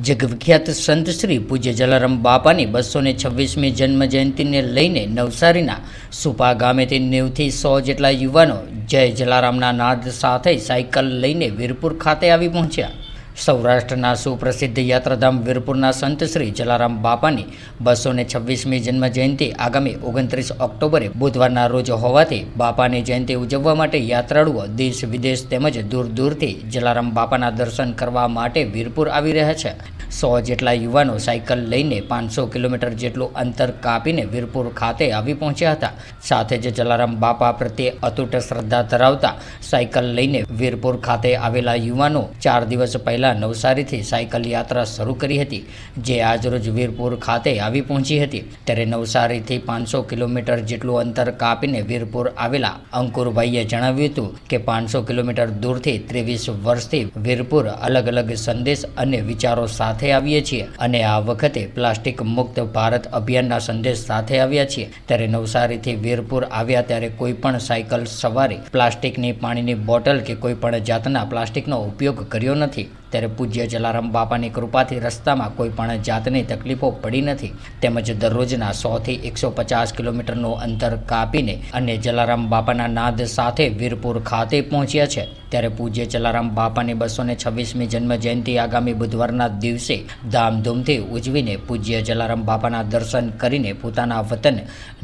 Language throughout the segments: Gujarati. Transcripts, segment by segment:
જગવિખ્યાત સંત શ્રી પૂજ્ય જલારામ બાપાની બસો ને છવ્વીસમી જન્મ જયંતિને લઈને નવસારીના સુપા ગામેથી નેવથી સો જેટલા યુવાનો જય જલારામના નાદ સાથે સાયકલ લઈને વીરપુર ખાતે આવી પહોંચ્યા. સૌરાષ્ટ્રના સુપ્રસિદ્ધ યાત્રાધામ વીરપુરના સંત શ્રી જલારામ બાપાની બસો ને છવ્વીસમી જન્મ જયંતિ આગામી ઓગણત્રીસ ઓક્ટોબરે બુધવારના રોજ હોવાથી બાપાની જયંતિ ઉજવવા માટે યાત્રાળુઓ દેશ વિદેશ તેમજ દૂર દૂરથી જલારામ બાપાના દર્શન કરવા માટે વીરપુર આવી રહ્યા છે. સો જેટલા યુવાનો સાયકલ લઈને પાંચસો કિલોમીટર જેટલું અંતર કાપીને વીરપુર ખાતે આવી પહોંચ્યા હતા. સાથે જ જલારામ બાપા પ્રત્યે અતૂટ શ્રદ્ધા ધરાવતા સાયકલ લઈને વીરપુર ખાતે આવેલા યુવાનો ચાર દિવસ પહેલા નવસારીથી સાયકલ યાત્રા શરૂ કરી હતી, જે આજરોજ વીરપુર ખાતે આવી પહોંચી હતી. ત્યારે નવસારીથી પાંચસો કિલોમીટર જેટલું અંતર કાપીને વીરપુર આવેલા અંકુરભાઈએ જણાવ્યું હતું કે પાંચસો કિલોમીટર દૂરથી ત્રેવીસ વર્ષથી વીરપુર અલગ અલગ સંદેશ અને વિચારો સાથે આવીએ છીએ અને આ વખતે પ્લાસ્ટિક મુક્ત ભારત અભિયાનના સંદેશ સાથે આવ્યા છીએ. ત્યારે નવસારીથી વીરપુર આવ્યા ત્યારે કોઈ પણ સાયકલ સવારે પ્લાસ્ટિકની પાણીની બોટલ કે કોઈ પણ જાતના પ્લાસ્ટિકનો ઉપયોગ કર્યો નથી. ત્યારે પૂજ્ય જલારામ બાપાની કૃપાથી રસ્તામાં કોઈ પણ જાતની તકલીફો પડી નથી. તેમજ દરરોજના સોથી એકસો પચાસ કિલોમીટરનું અંતર કાપીને અને જલારામ બાપાના નાદ સાથે વીરપુર ખાતે પહોંચ્યા છે. ત્યારે પૂજ્ય જલારામ બાપાની બસો ને છવ્વીસમી જન્મ જયંતિ આગામી બુધવારના દિવસે ધામધૂમથી ઉજવીને પૂજ્ય જલારામ બાપાના દર્શન કરીને પોતાના વતન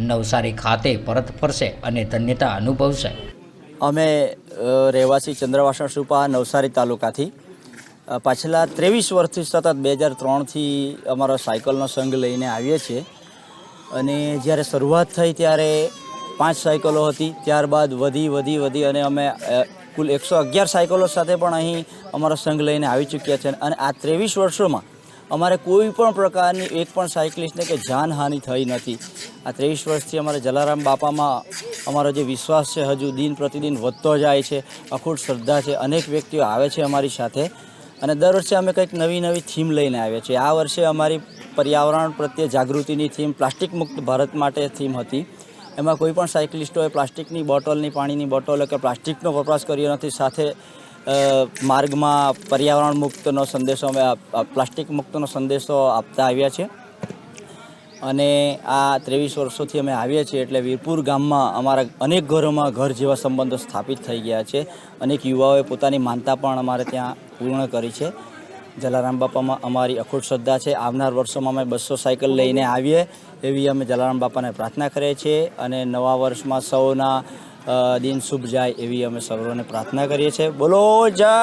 નવસારી ખાતે પરત ફરશે અને ધન્યતા અનુભવશે. અમે રહેવાસી ચંદ્રવાસણ સુપા નવસારી તાલુકાથી પાછલા ત્રેવીસ વર્ષથી સતત બે હજાર ત્રણથી અમારો સાયકલનો સંઘ લઈને આવીએ છીએ. અને જ્યારે શરૂઆત થઈ ત્યારે પાંચ સાયકલો હતી, ત્યારબાદ વધી વધી વધી અને અમે કુલ એકસો અગિયાર સાયકલો સાથે પણ અહીં અમારો સંઘ લઈને આવી ચૂક્યા છે અને આ ત્રેવીસ વર્ષોમાં અમારે કોઈ પણ પ્રકારની એક પણ સાયકલિસ્ટને કે જાનહાનિ થઈ નથી. આ ત્રેવીસ વર્ષથી અમારે જલારામ બાપામાં અમારો જે વિશ્વાસ છે, હજુ દિન પ્રતિદિન વધતો જાય છે, અખૂટ શ્રદ્ધા છે, અનેક વ્યક્તિઓ આવે છે અમારી સાથે અને દર વર્ષે અમે કંઈક નવી નવી થીમ લઈને આવ્યા છીએ. આ વર્ષે અમારી પર્યાવરણ પ્રત્યે જાગૃતિની થીમ પ્લાસ્ટિક મુક્ત ભારત માટે થીમ હતી. એમાં કોઈ પણ સાયકલિસ્ટોએ પ્લાસ્ટિકની બોટલની, પાણીની બોટલો કે પ્લાસ્ટિકનો વપરાશ કર્યો નથી, સાથે માર્ગમાં પર્યાવરણ મુક્તનો સંદેશો અમે પ્લાસ્ટિક મુક્તનો સંદેશો આપતા આવ્યા છે. અને આ ત્રેવીસ વર્ષોથી અમે આવીએ છીએ એટલે વીરપુર ગામમાં અમારા અનેક ઘરોમાં ઘર જેવા સંબંધો સ્થાપિત થઈ ગયા છે. અનેક યુવાઓએ પોતાની માનતા પણ અમારે ત્યાં પૂર્ણ કરી છે. જલારામ બાપામાં અમારી અખૂટ શ્રદ્ધા છે. આવનાર વર્ષોમાં અમે બસો સાયકલ લઈને આવીએ એવી અમે જલારામ બાપાને પ્રાર્થના કરીએ છીએ અને નવા વર્ષમાં સૌના દિન શુભ જાય એવી અમે સૌને પ્રાર્થના કરીએ છીએ. બોલો, જય!